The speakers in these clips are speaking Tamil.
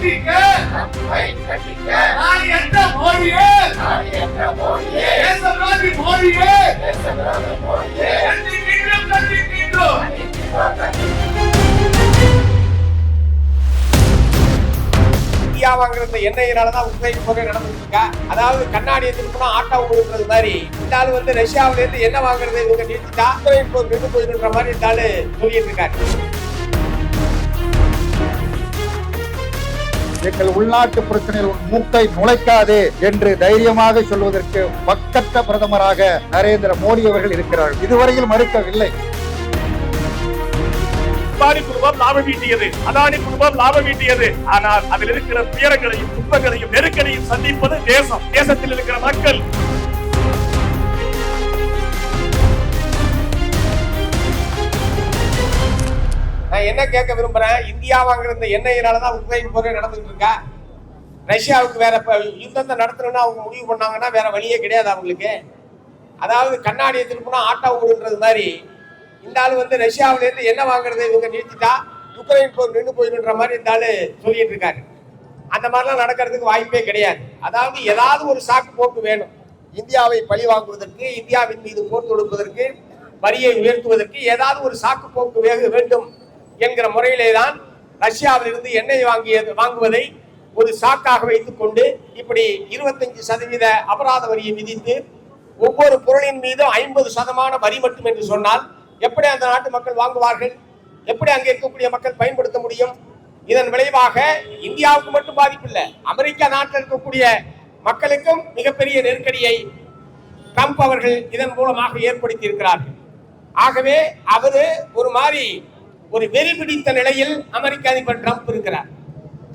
கட்டிக்க. நாடு என்ற மோடியே? தேசவிரோதி மோடியே? கண்டிக்கின்றோம் கண்டிக்கின்றோம். இந்தியா வாங்குற இந்த எண்ணெயினால தான் உக்ரைன் போக நடந்துட்டு இருக்கா? அதாவது கண்ணாடியை திருப்பினா ஆட்டோ கொடுக்குறது மாதிரி. இந்த ஆளு வந்து ரஷ்யாவில இருந்து என்ன வாங்குறது இவங்க நிறுத்திட்டா உக்ரைன் போர் நின்று போயிடுன்ற மாதிரி இந்த ஆளு சொல்லிட்டு இருக்காரு. எங்கள் உள்நாட்டு பிரச்சனையில் உன் மூக்கை நுழைக்காதே என்று தைரியமாக சொல்வதற்கு பக்கத்த பிரதமராக நரேந்திர மோடி அவர்கள் இருக்கிறார்கள். இதுவரையில் மறுக்கவில்லை. அம்பானி குடும்பம் லாபம் ஈட்டியது. அதானி குடும்பம் லாபம் ஈட்டியது. ஆனால் அதில் இருக்கிற துயரங்களையும் துன்பங்களையும் நெருக்கடியும் சந்திப்பது தேசம். தேசத்தில் இருக்கிற மக்கள் நான் என்ன கேட்க விரும்புறேன்? இந்தியா வாங்குற இந்த எண்ணெயினால தான் உக்ரைன் போரே நடந்துட்டு இருக்கா? ரஷ்யாவுக்கு வேற இப்ப யுத்தத்தை நடத்தணும்னு அவங்க முடிவு பண்ணாங்கன்னா வேற வழியே கிடையாது அவங்களுக்கு. அதாவது கண்ணாடியை திருப்பினா ஆட்டோ ஓடுன்றது மாதிரி. இந்த ஆள் வந்து ரஷ்யாவில இருந்து என்ன வாங்குறது இவங்க நிறுத்திட்டா உக்ரைன் போர் நின்று போயிடுன்ற மாதிரி இந்த ஆளு சொல்லிட்டு இருக்காரு. அந்த மாதிரிலாம் நடக்கிறதுக்கு வாய்ப்பே கிடையாது. அதாவது ஏதாவது ஒரு சாக்கு போக்கு வேணும். இந்தியாவை பழி வாங்குவதற்கு இந்தியாவின் மீது போர் தொடுப்பதற்கு வரியை உயர்த்துவதற்கு ஏதாவது ஒரு சாக்கு போக்கு வேக வேண்டும். என்கிற முறையிலே தான் ரஷ்யாவிலிருந்து எண்ணெய் வாங்கியது வாங்குவதை ஒரு சாக்காக வைத்துக் கொண்டு இப்படி இருபத்தஞ்சு சதவீத அபராத வரியை விதித்து ஒவ்வொரு பொருளின் மீதும் ஐம்பது சதமான வரி மட்டும் என்று சொன்னால் எப்படி அந்த நாட்டு மக்கள் வாங்குவார்கள்? எப்படி அங்கே இருக்கக்கூடிய மக்கள் பயன்படுத்த முடியும்? இதன் விளைவாக இந்தியாவுக்கு மட்டும் பாதிப்பு இல்லை அமெரிக்கா நாட்டில் இருக்கக்கூடிய மக்களுக்கும் மிகப்பெரிய நெருக்கடியை ட்ரம்ப் அவர்கள் இதன் மூலமாக ஏற்படுத்தி இருக்கிறார்கள் ஆகவே அவரு ஒரு மாதிரி ஒரு வெறி பிடித்த நிலையில் அமெரிக்க அதிபர் ட்ரம்ப் இருக்கிறார்.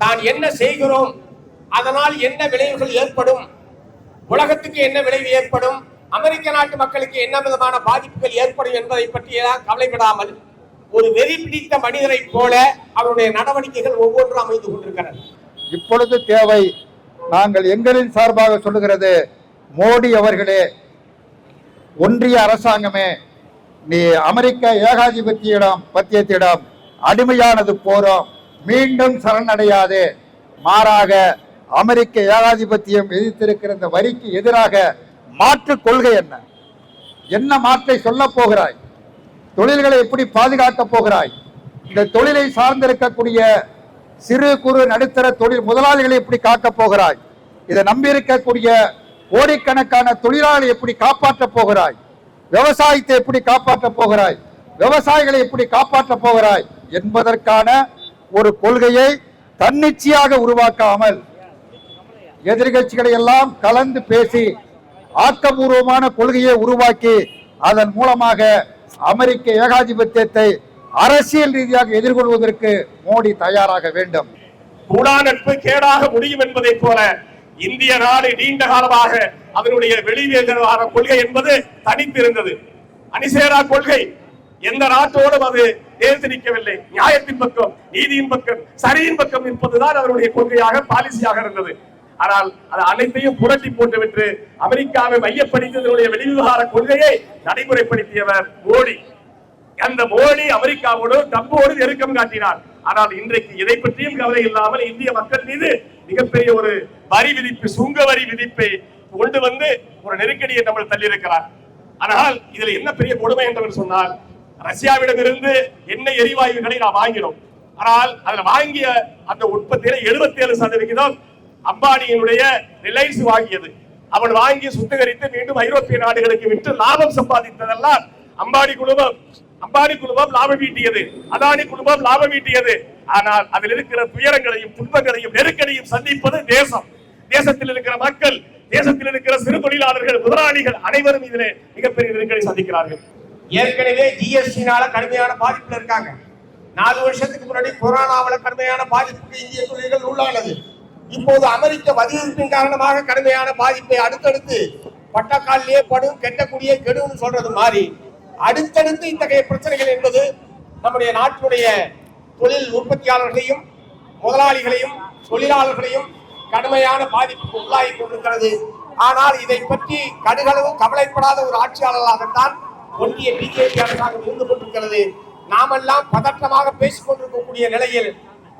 தான் என்ன செய்கிறோம்? அதனால் என்ன விளைவுகள் ஏற்படும்? உலகத்துக்கு என்ன விளைவு ஏற்படும்? அமெரிக்க நாட்டு மக்களுக்கு என்ன விதமான பாதிப்புகள் ஏற்படும் என்பதை பற்றியெல்லாம் கவலைப்படாமல் ஒரு வெறி பிடித்த மனிதரை போல அவருடைய நடவடிக்கைகள் ஒவ்வொன்றும் அமைந்து கொண்டிருக்கிறது. இப்பொழுது தேவை நாங்கள் எங்களின் சார்பாக சொல்லுகிறது மோடி அவர்களே ஒன்றிய அரசாங்கமே நீ அமெரிக்க ஏகாதிபத்தியிடம் பத்தியத்திடம் அடிமையானது போறோம். மீண்டும் சரணடையாது. மாறாக அமெரிக்க ஏகாதிபத்தியம் விதித்திருக்கிற இந்த வரிக்கு எதிராக மாற்று கொள்கை என்ன? என்ன மாற்றை சொல்ல போகிறாய்? தொழில்களை எப்படி பாதுகாக்கப் போகிறாய்? இந்த தொழிலை சார்ந்திருக்கக்கூடிய சிறு குறு நடுத்தர தொழில் முதலாளிகளை எப்படி காக்கப் போகிறாய்? இதை நம்பியிருக்கக்கூடிய கோடிக்கணக்கான தொழிலாளி எப்படி காப்பாற்றப் போகிறாய்? விவசாயத்தை எப்படி காப்பாற்றப் போகிறாய்? விவசாயிகளை எப்படி காப்பாற்றப் போகிறாய்? என்பதற்கான ஒரு கொள்கையை தன்னிச்சையாக உருவாக்காமல் எதிர்கட்சிகளை எல்லாம் கலந்து பேசி ஆக்கபூர்வமான கொள்கையை உருவாக்கி அதன் மூலமாக அமெரிக்க ஏகாதிபத்தியத்தை அரசியல் ரீதியாக எதிர்கொள்வதற்கு மோடி தயாராக வேண்டும். கூடா நட்பு கேடாக முடியும் என்பதை போல இந்திய நாடு நீண்ட காலமாக அதனுடைய வெளிவிவகார கொள்கை என்பது தனித்திருந்தது. அணிசேரா கொள்கை. எந்த நாட்டோடும் அது தேர்ந்து நிற்கவில்லை நியாயத்தின் பக்கம் நீதியின் பக்கம் சரியின் பக்கம் நிற்பதுதான் அவருடைய கொள்கையாக பாலிசியாக இருந்தது. ஆனால் அது அனைத்தையும் புரட்டி போட்டுவிட்டு அமெரிக்காவை மையப்படுத்தியதனுடைய வெளிவிவகார கொள்கையை நடைமுறைப்படுத்தியவர் மோடி. அந்த மோடி அமெரிக்காவோடு ட்ரம்போடு நெருக்கம் காட்டினார். ஆனால் இன்றைக்கு இதை பற்றியும் கவலை இல்லாமல் இந்திய மக்கள் மீது மிகப்பெரிய ஒரு வரி விதிப்பு சுங்க வரி விதிப்பை கொண்டு வந்து ஒரு நெருக்கடியை நம்ம தள்ளியிருக்கிறார். ஆனால் இதுல என்ன பெரிய கொடுமை என்று சொன்னால் ரஷ்யாவிடமிருந்து எண்ணெய் எரிவாயுகளை நாம் வாங்கினோம். ஆனால் அதுல வாங்கிய அந்த உற்பத்தியில 77% ஏழு சதவிகிதம் அம்பானியினுடைய ரிலையன்ஸ் வாங்கியது. அவன் வாங்கி சுத்திகரித்து மீண்டும் ஐரோப்பிய நாடுகளுக்கு விட்டு லாபம் சம்பாதித்ததெல்லாம் அம்பானி குழுமம் அம்பானி குழுமம் லாபம் ஈட்டியது அதானி குழுமம் லாபம் ஈட்டியது. ஆனால் அதில் இருக்கிற துயரங்களையும் துன்பங்களையும் நெருக்கடியும் சந்திப்பது தேசம். தேசத்தில் இருக்கிற மக்கள் தேசத்தில் இருக்கிற சிறு தொழிலாளர்கள் முதலாளிகள் அனைவரும் இதில் மிகப்பெரிய நெருக்கடி சந்திக்கிறார்கள். ஏற்கனவே ஜிஎஸ்டினால கடுமையான பாதிப்புல இருக்காங்க. நாலு வருஷத்துக்கு முன்னாடி கொரோனாவில் கடுமையான பாதிப்புக்கு இந்திய தொழில்கள் உள்ளானது. இப்போது அமெரிக்க வதிவிப்பின் காரணமாக கடுமையான பாதிப்பை அடுத்தடுத்து பட்டக்காலிலே படும் கெட்டக்கூடிய கெடுன்னு சொல்றது மாதிரி அடுத்தடுத்து இத்தகைய பிரச்சனைகள் என்பது நம்முடைய நாட்டினுடைய தொழில் உற்பத்தியாளர்களையும் முதலாளிகளையும் தொழிலாளர்களையும் கடுமையான பாதிப்புக்கு உள்ளாகி கொண்டிருக்கிறது. ஆனால் இதை பற்றி கடுகளவும் கவலைப்படாத ஒரு ஆட்சியாளர்களாகத்தான் ஒன்றிய பிஜேபி அரசாங்கம் இருந்து கொண்டிருக்கிறது. நாமெல்லாம் பதற்றமாக பேசிக் கொண்டிருக்கக்கூடிய நிலையில்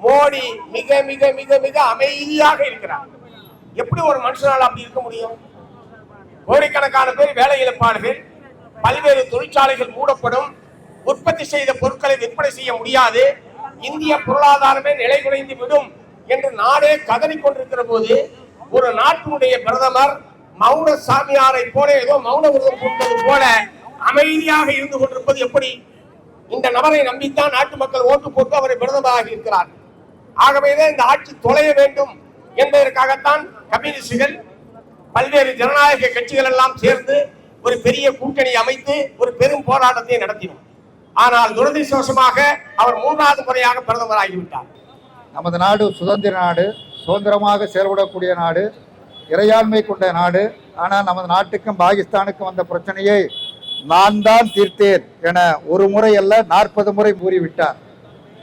மோடி மிக மிக மிக மிக அமைதியாக இருக்கிறார். எப்படி ஒரு மனுஷனால் அப்படி இருக்க முடியும்? கோடிக்கணக்கான பேர் வேலை இழப்பார்கள். பல்வேறு தொழிற்சாலைகள் மூடப்படும். உற்பத்தி செய்த பொருட்களை விற்பனை செய்ய முடியாது. இந்திய பொருளாதாரமே நிலை குறைந்து விடும் என்று நாடே கதறி கொண்டிருக்கிற போது ஒரு நாட்டினுடைய பிரதமர் மௌன சாமியாரை போல ஏதோ மௌன விரதம் கொண்டது போல அமைதியாக இருந்து கொண்டிருப்பது எப்படி? இந்த நபரை நம்பித்தான் நாட்டு மக்கள் ஓட்டு போட்டு அவரை பிரதமராக இருக்கிறார். ஆகவேதான் இந்த ஆட்சி தொலைய வேண்டும் என்பதற்காகத்தான் கம்யூனிஸ்டுகள் பல்வேறு ஜனநாயக கட்சிகள் எல்லாம் சேர்ந்து ஒரு பெரிய கூட்டணி அமைத்து ஒரு பெரும் போராட்டத்தை நடத்தினோம். ஆனால் துரதிருஷ்டவசமாக அவர் மூன்றாவது முறையாக பிரதமராகிவிட்டார். நமது நாடு சுதந்திர நாடு சுதந்திரமாக செயல்படக்கூடிய நாடு இறையாண்மை கொண்ட நாடு. ஆனால் நமது நாட்டுக்கும் பாகிஸ்தானுக்கும் வந்த பிரச்சனையை நான் தான் தீர்த்தேன் என ஒரு முறை அல்ல நாற்பது முறை கூறிவிட்டார்.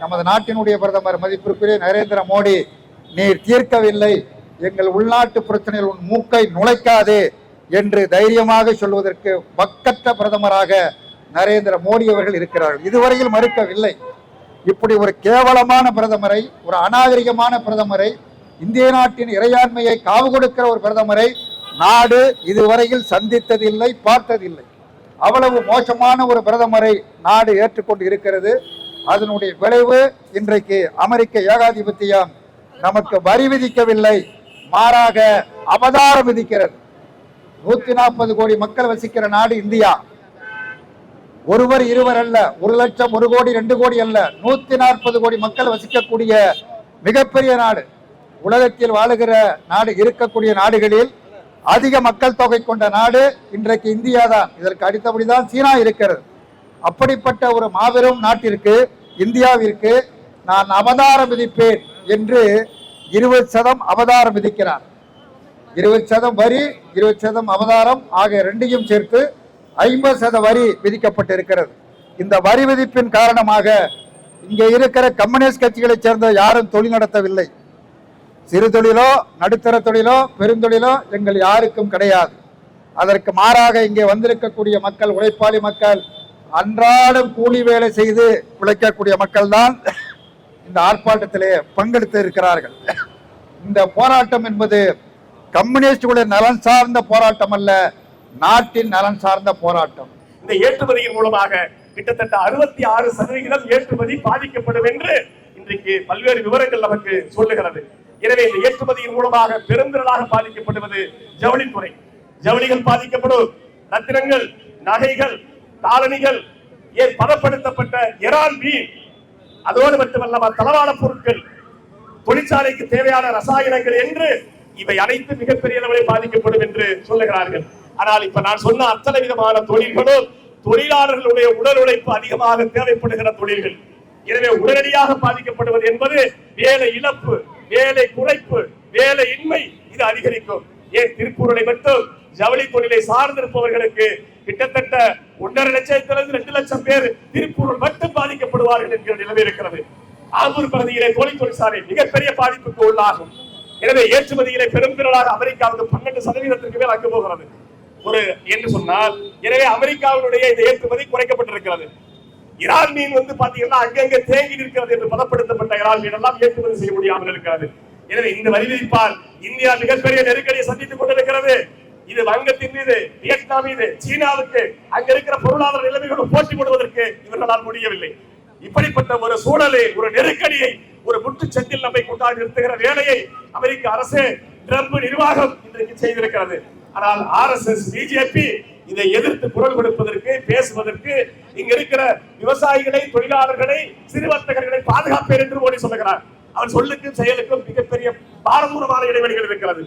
நமது நாட்டினுடைய பிரதமர் மதிப்பிற்குரிய நரேந்திர மோடி நீர் தீர்க்கவில்லை. எங்கள் உள்நாட்டு பிரச்சனையில் உன் மூக்கை நுழைக்காதே. என்று தைரியமாக சொல்வதற்கு பக்கற்ற பிரதமராக நரேந்திர மோடி அவர்கள் இருக்கிறார்கள். இதுவரையில் மறுக்கவில்லை. இப்படி ஒரு கேவலமான பிரதமரை ஒரு அநாகரிகமான பிரதமரை இந்திய நாட்டின் இறையாண்மையை காவு கொடுக்கிற ஒரு பிரதமரை நாடு இதுவரையில் சந்தித்ததில்லை பார்த்ததில்லை. அவ்வளவு மோசமான ஒரு பிரதமரை நாடு ஏற்றுக்கொண்டு இருக்கிறது. அதனுடைய விளைவு இன்றைக்கு அமெரிக்க ஏகாதிபத்தியம் நமக்கு வரி விதிக்கவில்லை மாறாக அவதாரம் விதிக்கிறது. நூத்தி நாற்பது கோடி மக்கள் வசிக்கிற நாடு இந்தியா. ஒருவர் இருவர் அல்ல ஒரு லட்சம் ஒரு கோடி ரெண்டு கோடி அல்ல நூத்தி நாற்பது கோடி மக்கள் வசிக்கக்கூடிய மிகப்பெரிய நாடு. உலகத்தில் வாழுகிற நாடு இருக்கக்கூடிய நாடுகளில் அதிக மக்கள் தொகை கொண்ட நாடு இன்றைக்கு இந்தியா தான் இதற்கு அடுத்தபடிதான் சீனா இருக்கிறது. அப்படிப்பட்ட ஒரு மாபெரும் நாட்டிற்கு இந்தியாவிற்கு நான் அவதாரம் விதிப்பேன் என்று இருபது சதம் அவதாரம் விதிக்கிறார். இருபது சதம் வரி இருபது சதம் அவதாரம் ஆகிய ரெண்டையும் சேர்த்து ஐம்பது சத வரி விதிக்கப்பட்டிருக்கிறது. இந்த வரி விதிப்பின் காரணமாக இங்கே இருக்கிற கம்யூனிஸ்ட் கட்சிகளைச் சேர்ந்த யாரும் தொழில் நடத்தவில்லை. சிறு தொழிலோ நடுத்தர தொழிலோ பெருந்தொழிலோ எங்கள் யாருக்கும் கிடையாது. அதற்கு மாறாக இங்கே வந்திருக்கக்கூடிய மக்கள் உழைப்பாளி மக்கள் அன்றாடம் கூலி வேலை செய்து பிழைக்கக்கூடிய மக்கள் தான் இந்த ஆர்ப்பாட்டத்திலே பங்கெடுத்து இருக்கிறார்கள். இந்த போராட்டம் என்பது கம்யூனிஸ்டுடைய நலன் சார்ந்த போராட்டம் அல்ல நாட்டின் நலன் சார்ந்த போராட்டம். இந்த ஏற்றுமதியின் மூலமாக கிட்டத்தட்ட அறுபத்தி ஆறு சதவிகிதம் ஏற்றுமதி பாதிக்கப்படும் என்று இன்றைக்கு பல்வேறு விவரங்கள் நமக்கு சொல்லுகிறது. எனவே இந்த ஏற்றுமதியின் மூலமாக பெருந்திரளாக பாதிக்கப்படுவது ஜவுளித்துறை ஜவுளிகள் பாதிக்கப்படும் ரத்தினங்கள் நகைகள் காலணிகள் ஏன் பதப்படுத்தப்பட்ட எரான் மீன் அதோடு மட்டுமல்லாமல் தளவாட பொருட்கள் தொழிற்சாலைக்கு தேவையான ரசாயனங்கள் என்று இவை அனைத்து மிகப்பெரிய அளவில் பாதிக்கப்படும் என்று சொல்லுகிறார்கள். ஆனால் இப்ப நான் சொன்ன அத்தனை விதமான தொழில்களும் தொழிலாளர்களுடைய உடல் உழைப்பு அதிகமாக தேவைப்படுகிற தொழில்கள். எனவே உடனடியாக பாதிக்கப்படுவது என்பது வேலை இழப்பு வேலை குறைப்பு வேலை இன்மை இது அதிகரிக்கும். ஏன்? திருப்பூரலை மட்டும் ஜவுளி தொழிலை சார்ந்திருப்பவர்களுக்கு கிட்டத்தட்ட ஒன்றரை லட்சத்திலிருந்து ரெண்டு லட்சம் பேர் திருப்பூரில் மட்டும் பாதிக்கப்படுவார்கள் என்கிற நிலைமை இருக்கிறது. ஆம்பூர் பகுதியிலே தொழில் தொழிற்சாலை மிகப்பெரிய பாதிப்புக்கு உள்ளாகும். எனவே ஏற்றுமதியிலே பெருந்திரளாக அமெரிக்காவுக்கு பன்னெண்டு சதவீதத்திற்கு மேல் அங்கு போகிறது. ஒரு என்று சொன்னால் எனவே அமெரிக்காவினுடைய இந்த ஏற்றுமதி குறைக்கப்பட்டிருக்கிறது. இறால் மீன் வந்து பாத்தீங்கன்னா அங்கங்கே தேங்கி இருக்கிறது என்று பதப்படுத்தப்பட்ட இறால் மீன் எல்லாம் ஏற்றுமதி செய்ய முடியாமல் இருக்கிறது. எனவே இந்த வரி விதிப்பால் இந்தியா மிகப்பெரிய நெருக்கடியை சந்தித்துக் கொண்டிருக்கிறது. இது வங்கத்தின் மீது வியட்நாம் மீது சீனாவுக்கு அங்க இருக்கிற பொருளாதார நிலைமைகளும் போட்டி போடுவதற்கு இவர்களால் முடியவில்லை. இப்படிப்பட்ட ஒரு சூழலை ஒரு நெருக்கடியை ஒரு முட்டுச்சந்தில் நம்மை கொண்டாடி நிறுத்துகிற வேலையை அமெரிக்க அரசு ட்ரம்ப் நிர்வாகம் இன்றைக்கு செய்திருக்கிறது. ஆனால் ஆர் எஸ் எஸ் பிஜேபி இதை எதிர்த்து குரல் கொடுப்பதற்கு பேசுவதற்கு இங்க இருக்கிற விவசாயிகளை தொழிலாளர்களை சிறு வர்த்தகர்களை பாதுகாப்பேன் என்று மோடி சொல்லுகிறார். அவர் சொல்லுக்கும் செயலுக்கும் மிகப்பெரிய பாரதூரமான இடைவெளிகள் இருக்கிறது.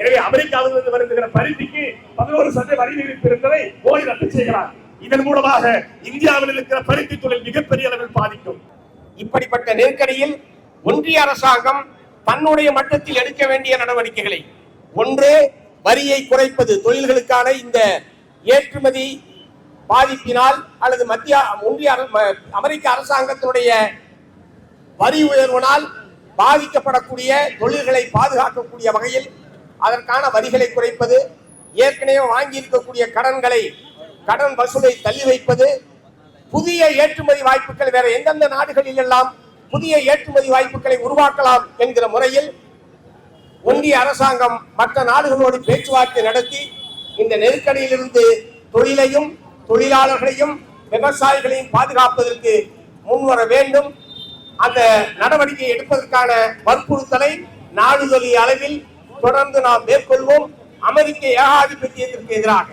எனவே அமெரிக்காவிலிருந்து வருகிற பருத்திக்கு பதினோரு சதவீத வரி விதிப்பு இருந்ததை மோடி ரத்து செய்கிறார். இதன் மூலமாக இந்தியாவில் இருக்கிற பருத்தி தொழில் மிகப்பெரிய அளவில் பாதிக்கும். இப்படிப்பட்ட நெருக்கடியில் ஒன்றிய அரசாங்கம் தன்னுடைய மட்டத்தில் எடுக்க வேண்டிய நடவடிக்கைகளை. ஒன்று வரியை குறைப்பது. தொழில்களுக்கான இந்த ஏற்றுமதி பாதிப்பினால் அல்லது மத்திய ஒன்றிய ம- அமெரிக்க அரசாங்கத்தினுடைய வரி உயர்வினால் பாதிக்கப்படக்கூடிய தொழில்களை பாதுகாக்கக்கூடிய வகையில் அதற்கான வரிகளை குறைப்பது ஏற்கனவே வாங்கி இருக்கக்கூடிய கடன்களை கடன் வசூலை தள்ளி வைப்பது புதிய ஏற்றுமதி வாய்ப்புகள் வேற எந்தெந்த நாடுகளில் எல்லாம் புதிய ஏற்றுமதி வாய்ப்புகளை உருவாக்கலாம் என்கிற முறையில் ஒன்றிய அரசாங்கம் மற்ற நாடுகளோடு பேச்சுவார்த்தை நடத்தி இந்த நெருக்கடியிலிருந்து தொழிலையும் தொழிலாளர்களையும் விவசாயிகளையும் பாதுகாப்பதற்கு முன்வர வேண்டும். அந்த நடவடிக்கை எடுப்பதற்கான வற்புறுத்தலை நாடுகளின் அளவில் தொடர்ந்து நாம் மேற்கொள்வோம். அமெரிக்க ஏகாதிபத்தியத்திற்கு எதிராக.